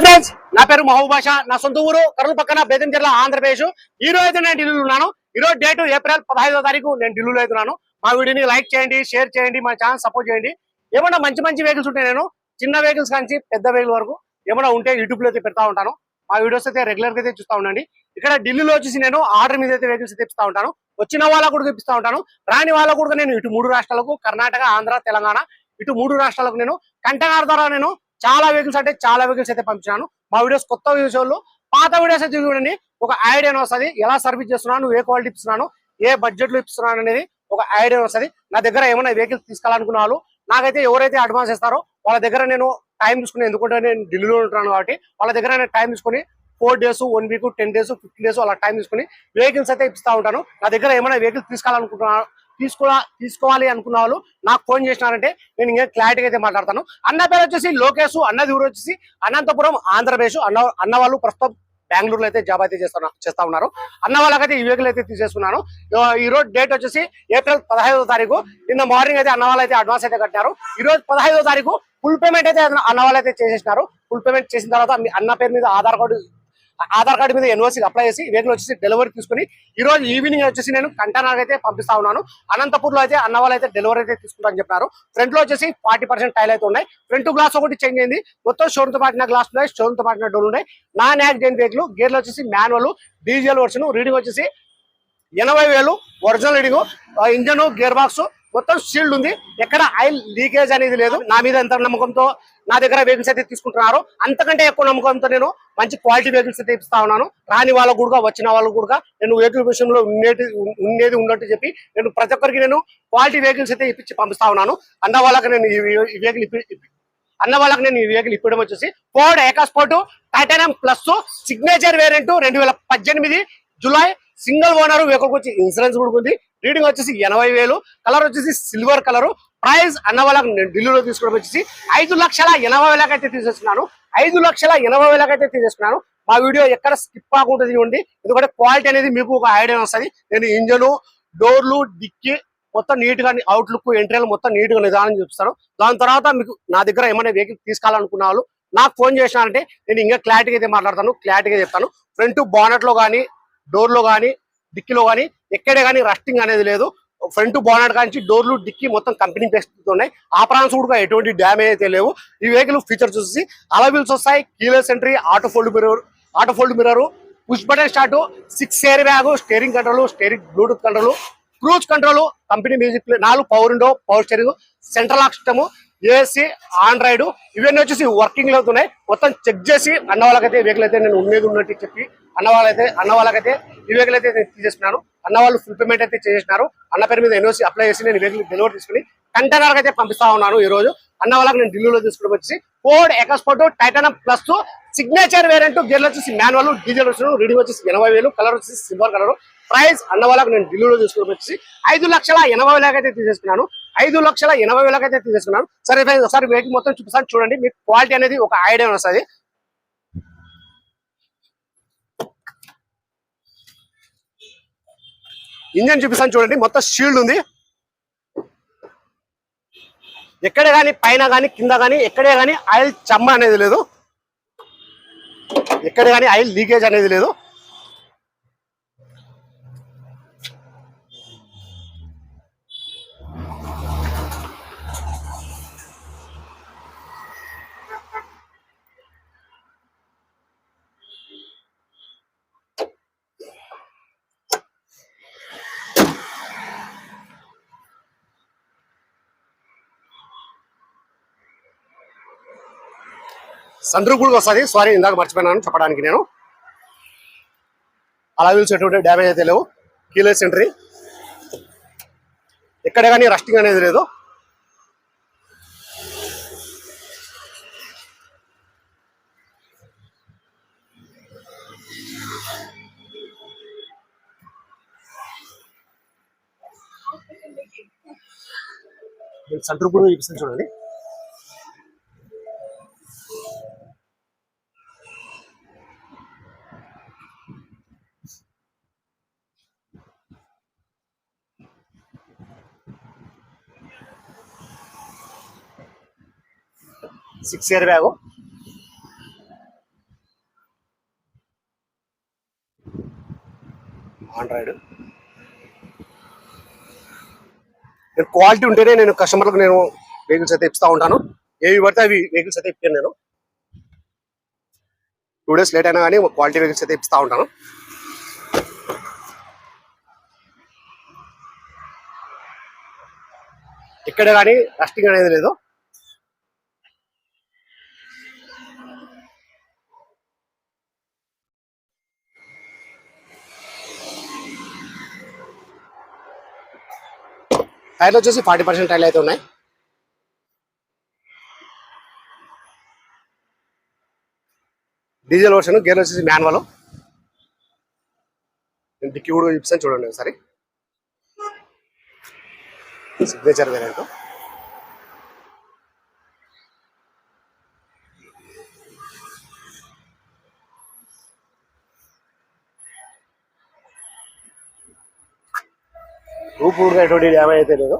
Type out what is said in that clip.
Friends నా పేరు మహబూబ్ నా సొంత ఊరు కర్నూలు పక్కన బేదం జిల్లా ఆంధ్రప్రదేశ్. ఈ రోజు అయితే నేను ఢిల్లీలో ఉన్నాను. ఈ రోజు డేట్ ఏప్రిల్ పదహైదో తారీఖు నేను ఢిల్లీలో అవుతున్నాను మా వీడియోని లైక్ చేయండి షేర్ చేయండి మా ఛానల్ సపోర్ట్ చేయండి. ఏమన్నా మంచి మంచి వెహికల్స్ ఉంటాయి నేను చిన్న వెహికల్స్ కానీ పెద్ద వెహికల్ వరకు ఏమైనా ఉంటే యూట్యూబ్లో అయితే పెడతా ఉంటాను. మా వీడియోస్ అయితే రెగ్యులర్గా అయితే చూస్తూ ఉండండి. ఇక్కడ ఢిల్లీలో వచ్చేసి నేను ఆర్డర్ మీద అయితే వెహికల్స్ తెప్పిస్తా ఉంటాను. వచ్చిన వాళ్ళకు కూడా తెప్పిస్తా ఉంటాను. రాని వాళ్ళకు కూడా నేను ఇటు మూడు రాష్ట్రాలకు కర్ణాటక ఆంధ్ర తెలంగాణ ఇటు మూడు రాష్ట్రాలకు నేను కంటగార్ ద్వారా నేను చాలా వెహికల్స్ అంటే చాలా వెహికల్స్ అయితే పంపించాను మా వీడియోస్ కొత్త వ్యూస్ వాళ్ళు పాత వీడియోస్ అయితే చూడండి. ఒక ఐడియా వస్తుంది. ఎలా సర్వీస్ చేస్తున్నాను ఏ క్వాలిటీ ఇస్తున్నాను ఏ బడ్జెట్లో ఇస్తున్నాను అనేది ఒక ఐడియా వస్తుంది. నా దగ్గర ఏమైనా వెహికల్స్ తీసుకోవాలనుకున్న వాళ్ళు నాకైతే ఎవరైతే అడ్వాన్స్ ఇస్తారో వాళ్ళ దగ్గర నేను టైం తీసుకుని ఎందుకంటే నేను ఢిల్లీలో ఉంటున్నాను కాబట్టి వాళ్ళ దగ్గర నేను టైం తీసుకుని four days one week ten days fifteen days అలా టైం తీసుకుని వెహికల్స్ అయితే ఇస్తా ఉంటాను. నా దగ్గర ఏమైనా వెహికల్స్ తీసుకోవాలనుకుంటున్నాను తీసుకో తీసుకోవాలి అనుకున్న వాళ్ళు నాకు ఫోన్ చేసినారంటే నేను ఇంకా క్లారిటీగా అయితే మాట్లాడతాను. అన్న పేరు వచ్చేసి లోకేష్ అన్నది ఊరు వచ్చేసి అనంతపురం ఆంధ్రప్రదేశ్ అన్న అన్న వాళ్ళు ప్రస్తుతం బెంగళూరులో అయితే జాబ్ అయితే చేస్తున్నా చేస్తా ఉన్నారు. అన్న వాళ్ళకైతే ఈ వెహికల్ అయితే తీసేసుకున్నాను. ఈ రోజు డేట్ వచ్చేసి ఏప్రిల్ పదహైదో తారీఖు. నిన్న మార్నింగ్ అయితే అన్న వాళ్ళు అయితే అడ్వాన్స్ అయితే కట్టారు ఈ రోజు పదహైదో తారీఖు ఫుల్ పేమెంట్ అయితే అన్న అన్న వాళ్ళు అయితే చేసేసినారు. ఫుల్ పేమెంట్ చేసిన తర్వాత మీ అన్న పేరు మీద ఆధార్ కార్డు ఆధార్ కార్డు మీద ఎన్ఓసి అప్లై చేసి వెహికల్ వచ్చేసి డెలివరీ తీసుకుని ఈ రోజు ఈవినింగ్ వచ్చేసి నేను కంటైనర్ అయితే పంపిస్తా ఉన్నాను. అనంతపూర్లో అయితే అన్న వాళ్ళు అయితే డెలివరీ అయితే తీసుకుంటారని చెప్పారు ఫ్రంట్లో వచ్చేసి ఫార్టీ పర్సెంట్ టైల్ అయితే ఉన్నాయి. ఫ్రంట్ గ్లాస్ ఒకటి చేంజ్ అయింది. మొత్తం షోరూమ్ పాటిన గ్లాస్ ఉన్నాయి. షోరూమ్తో పాటిన డోర్ ఉన్నాయి. నాన్ యాక్సిడెంట్ వెహికల్ గేర్లు వచ్చేసి మాన్యువల్ డీజిల్ వర్షన్ రీడింగ్ వచ్చేసి ఎనభై వేలు original reading engine gear box మొత్తం షీల్డ్ ఉంది. ఎక్కడ ఆయిల్ లీకేజ్ అనేది లేదు. నా మీద ఎంత నమ్మకంతో నా దగ్గర వెహికల్స్ అయితే తీసుకుంటున్నారు. అంతకంటే ఎక్కువ నమ్మకంతో నేను మంచి క్వాలిటీ వెహికల్స్ అయితే ఇస్తా ఉన్నాను. రాని వాళ్ళకు కూడా వచ్చిన వాళ్ళకు కూడా నేను వెహికల్ విషయంలో ఉండేది ఉండేది ఉన్నట్టు చెప్పి నేను ప్రతి ఒక్కరికి నేను క్వాలిటీ వెహికల్స్ అయితే ఇప్పించి పంపిస్తా ఉన్నాను. అన్న వాళ్ళకి నేను ఈ వెహికల్ ఇప్పి ఇప్పి- అన్న వాళ్ళకి నేను ఈ వెహికల్ ఇప్పడం వచ్చేసి Ford EcoSport titanium plus signature variant రెండు వేల పద్దెనిమిది జులై సింగిల్ ఓనర్ వెహికల్ వచ్చి ఇన్సూరెన్స్ కూడా ఉంది. రీడింగ్ వచ్చేసి ఎనభై వేలు కలర్ వచ్చేసి సిల్వర్ కలర్. ప్రైస్ అన్న వాళ్ళకి నేను ఢిల్లీలో తీసుకోవడం వచ్చేసి ఐదు లక్షల ఎనభై వేలకైతే తీసేసుకున్నాను ఐదు లక్షల ఎనభై వేలకైతే తీసేసుకున్నాను మా వీడియో ఎక్కడ స్కిప్ కాకుండా చూడండి ఎందుకంటే క్వాలిటీ అనేది మీకు ఒక ఐడియా వస్తుంది. నేను ఇంజను డోర్లు డిక్కి మొత్తం నీట్గా అవుట్లుక్ ఎంట్రీలు మొత్తం నీట్గా నిదానం చూపిస్తాను. దాని తర్వాత మీకు నా దగ్గర ఏమైనా వెహికల్ తీసుకోవాలనుకున్న వాళ్ళు నాకు ఫోన్ చేసినారంటే నేను ఇంకా క్లారిటీగా అయితే మాట్లాడతాను. క్లారిటీగా చెప్తాను. ఫ్రంట్ బానెట్లో కానీ డోర్లో కానీ డిక్కీలో కానీ ఎక్కడే కానీ రస్టింగ్ అనేది లేదు. ఫ్రంట్ బానెట్ కానీ డోర్లు డిక్కి మొత్తం కంపెనీ బెస్ట్ ఉన్నాయి ఆ ప్రాన్స్ కూడా ఎటువంటి డ్యామేజ్ అయితే లేవు. ఈ వెహికల్ ఫీచర్స్ వచ్చేసి అలవిల్స్ వస్తాయి keyless entry auto fold mirror auto fold mirror push button start six air bag steering control steering bluetooth control cruise control company music play నాలుగు power window power steering central lock system AC android ఇవన్నీ వచ్చేసి వర్కింగ్లో ఉన్నాయి. మొత్తం check చేసి అన్న వాళ్ళకైతే vehicle అయితే నేను ఉండేది ఉన్నట్టు చెప్పి అన్న వాళ్ళైతే అన్న వాళ్ళకైతే ఈ వెహికల్ అయితే నేను తీసేసుకున్నాను. అన్న వాళ్ళు ఫుల్ పేమెంట్ అయితే చేసేసినారు. అన్న పేరు మీద ఎన్ఓసి అప్లై చేసి నేను వెహికల్ డెలివరీ తీసుకుని కంటైనర్ అయితే పంపిస్తా ఉన్నాను ఈ రోజు అన్న వాళ్ళకి నేను ఢిల్లీలో తీసుకుని వచ్చి Ford EcoSport titanium plus signature variant గేర్లు వచ్చేసి మాన్యువల్ డీజిల్ వచ్చి రీడింగ్ వచ్చేసి ఎనభై వేలు కలర్ వచ్చేసి సిల్వర్ కలర్ ప్రైస్ అన్న వాళ్ళకి నేను ఢిల్లీలో తీసుకుని వచ్చి ఐదు లక్షల ఎనభై వేలకైతే తీసేసుకున్నాను. ఐదు లక్షల ఎనభై వేలకైతే తీసేసుకున్నాను. సరే ఒకసారి వెహికల్ మొత్తం చూపిస్తాను. చూడండి మీకు క్వాలిటీ అనేది ఒక ఐడియా వస్తుంది. ఇంజన్ చూపిస్తాను చూడండి మొత్తం షీల్డ్ ఉంది. ఎక్కడ కానీ పైన కానీ కింద కానీ ఎక్కడే కానీ ఆయిల్ చమ్మ అనేది లేదు. ఎక్కడ కానీ ఆయిల్ లీకేజ్ అనేది లేదు. సండ్రు కూడా వస్తుంది సారీ ఇందాక మర్చిపోయినాను చెప్పడానికి నేను. అలా వీల్స్ ఎటువంటి డ్యామేజ్ అయితే లేవు. కీలెస్ ఎంట్రీ ఎక్కడ కానీ రస్టింగ్ అనేది లేదు. సండ్రు కూడా చూపిస్తాను చూడండి. Six air bag. ఆండ్రాయిడ్ నేను క్వాలిటీ ఉంటేనే నేను కస్టమర్లకు నేను వెహికల్స్ అయితే ఇస్తూ ఉంటాను. ఏవి పడితే అవి వెహికల్స్ అయితే ఇప్పాను నేను. టూ డేస్ లేట్ అయినా కానీ క్వాలిటీ వెహికల్స్ అయితే ఇస్తూ ఉంటాను. ఇక్కడ కానీ రస్టింగ్ అనేది లేదు. టైర్లు వచ్చేసి ఫార్టీ పర్సెంట్ టైర్లు అయితే ఉన్నాయి. డీజిల్ వర్షన్ గేర్ వచ్చేసి మాన్యువల్ నేను డిక్కీ కూడా చూపిస్తాను చూడండి ఒకసారి. సిగ్నేచర్ వేరియంట్ రూపు ఎటువంటి డ్యామేజ్ అయితే లేదు